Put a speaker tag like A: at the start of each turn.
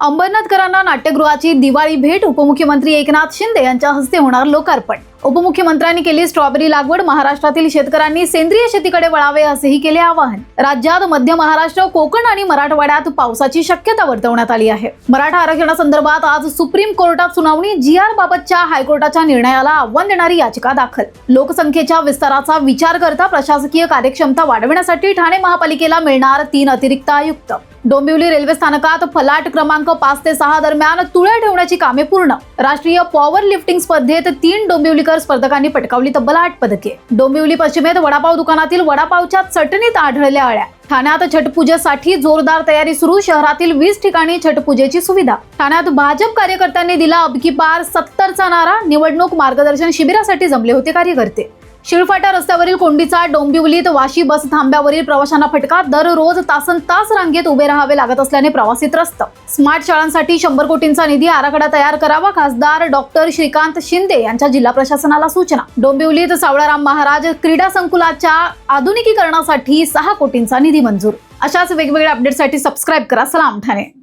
A: अंबरनाथकरांना नाट्यगृहाची दिवाळी भेट उपमुख्यमंत्री एकनाथ शिंदे यांच्या हस्ते होणार लोकार्पण. उपमुख्यमंत्र्यांनी केली स्ट्रॉबेरी लागवड महाराष्ट्रातील शेतकऱ्यांनी सेंद्रिय शेतीकडे वळावे असेही केले आवाहन. राज्यात मध्य महाराष्ट्र कोकण आणि मराठवाड्यात पावसाची शक्यता वर्तवण्यात आली आहे. मराठा आरक्षणासंदर्भात आज सुप्रीम कोर्टात सुनावणी जी आर बाबतच्या हायकोर्टाच्या निर्णयाला आव्हान देणारी याचिका दाखल. लोकसंख्येच्या विस्ताराचा विचार करता प्रशासकीय कार्यक्षमता वाढविण्यासाठी ठाणे महापालिकेला मिळणार तीन अतिरिक्त आयुक्त. डोंबिवली रेल्वे स्थानकात फलाट क्रमांक पाच ते सहा दरम्यान तुळ्या ठेवण्याची कामे पूर्ण. राष्ट्रीय पॉवर लिफ्टिंग स्पर्धेत तीन डोंबिवलीकर स्पर्धकांनी पटकावली तब्बल आठ पदके. डोंबिवली पश्चिमेत वडापाव दुकानातील वडापावच्या चटणीत आढळल्या अळ्या ठाण्यात छटपूजेसाठी जोरदार तयारी सुरू शहरातील वीस ठिकाणी छटपूजेची सुविधा. ठाण्यात भाजप कार्यकर्त्यांनी दिला अबकी पार सत्तरचा नारा निवडणूक मार्गदर्शन शिबिरासाठी जमले होते कार्यकर्ते. शिळफाटा रस्त्यावरील कोंडीचा डोंबिवलीत वाशी बस थांब्यावरील प्रवाशांना फटका दररोज तासन तास रांगेत उभे राहावे लागत असल्याने प्रवासी त्रस्त. स्मार्ट शाळांसाठी शंभर कोटींचा निधी आराखडा तयार करावा खासदार डॉक्टर श्रीकांत शिंदे यांच्या जिल्हा प्रशासनाला सूचना. डोंबिवलीत सावळाराम महाराज क्रीडा संकुलाच्या आधुनिकीकरणासाठी सहा कोटींचा निधी मंजूर. अशाच वेगवेगळ्या अपडेटसाठी सबस्क्राईब करा. सलाम ठाणे.